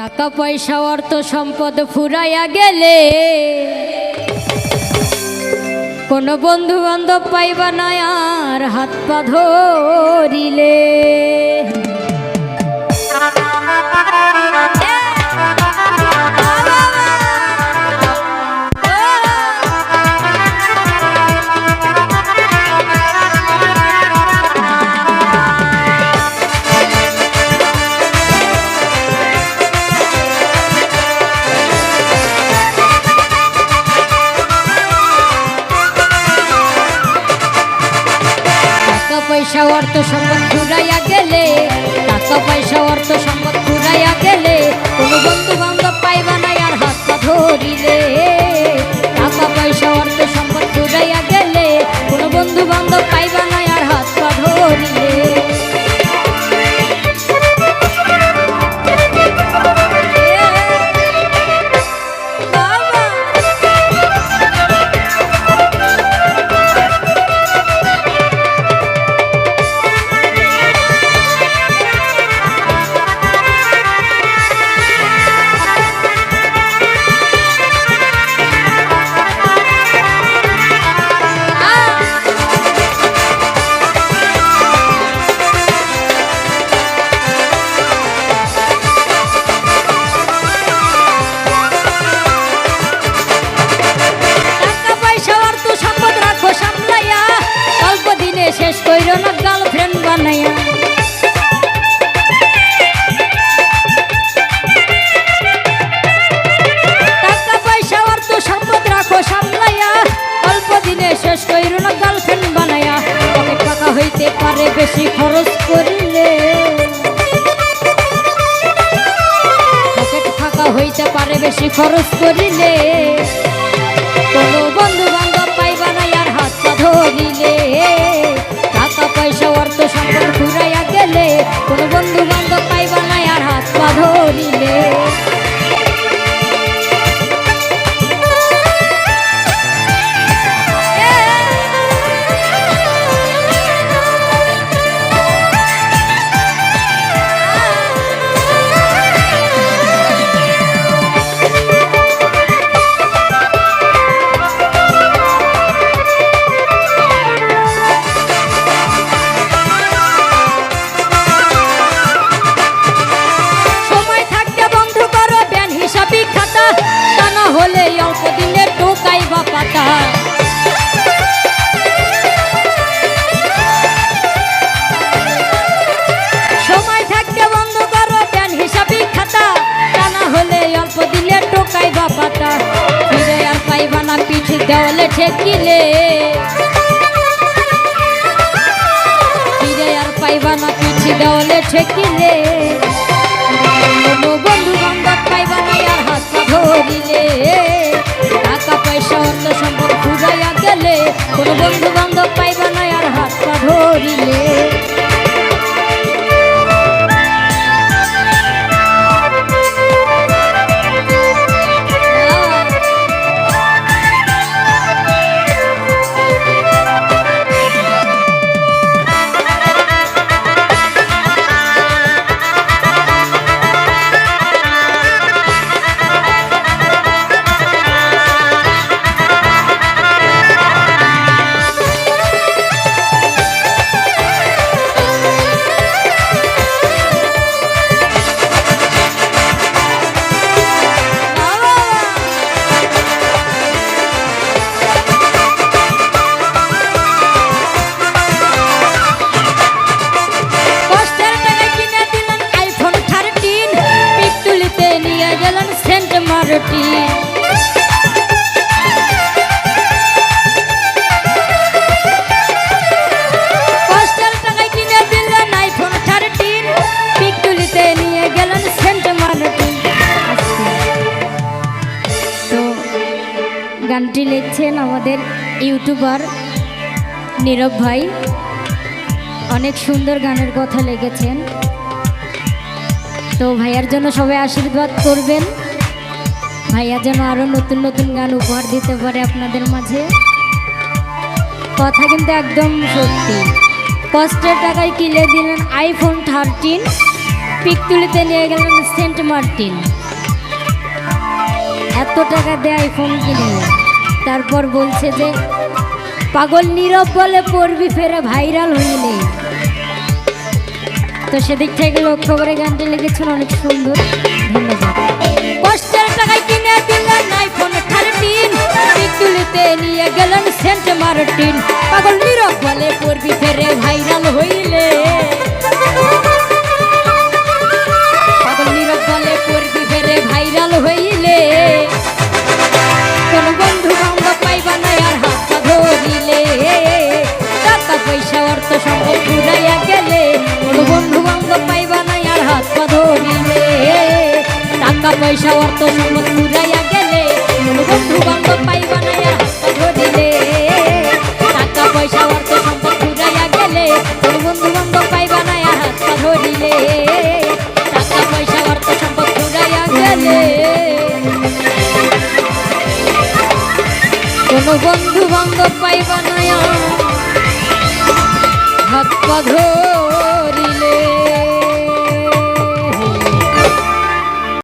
টাকা পয়সা অর্থ সম্পদ ফুরাইয়া গেলে কোনো বন্ধু বান্ধব পাইবা না আর হাত পা ধরিলে। পয়সা অর্থ সম্পদ ফুরাইয়া গেলে টাকা পয়সা অর্থ সম্পদ ফুরাইয়া গেলে কোনো বন্ধু কইর পকেট টাকা হইতে পারে বেশি খরচ করিলে। পকেট ফাঁকা হইতে পারে বেশি খরচ করিলে। দেওয়ালে ঠেকিলে। ফিরে আর পাইবা না কিছু দেওয়ালে ঠেকিলে। বন্ধু বান্ধব পাইবা না আর হাত ধরিলে। টাকা পয়সা, অর্থ সম্পদ ঘুরাইয়া গেলে কোনো বন্ধু গানটি লিখছেন আমাদের ইউটিউবার নীরব ভাই। অনেক সুন্দর গানের কথা লিখেছেন। তো ভাইয়ার জন্য সবাই আশীর্বাদ করবেন। ভাইয়া যেন আরও নতুন নতুন গান উপহার দিতে পারে আপনাদের মাঝে। কথা কিন্তু একদম সত্যি। কষ্টের টাকায় কিনে দিলেন আইফোন থার্টিন পিক তুলিতে নিয়ে গেলেন সেন্ট মার্টিন। এত টাকা দেয় আইফোন কিনে তারপর বলছে যে, পাগল নীরব বলে পড়বি ফেরে ভাইরাল হইলে। তো সেদিক থেকে লক্ষ্য করে গানটি লিখেছেন অনেক সুন্দর। ধন্যবাদ। কষ্টের টাকায় কিনে দিলেন আইফোন থার্টিন নিয়ে গেলেন সেন্ট মার্টিন। পাগল নীরব বলে পড়বি ফেরে ভাইরাল হইলে। পাগল নীরব বলে পড়বি ফেরে ভাইরাল হইলে। সম্পদ ঘুরাইয়া গেলে কোন বন্ধু বান্ধব পাইবা না আর হাত পা ধরিলে। টাকা পয়সা, অর্থ সম্পদ ঘুরাইয়া গেলে কোন বন্ধু বান্ধব পাইবা না আর হাত পা হাত পা ধরিলে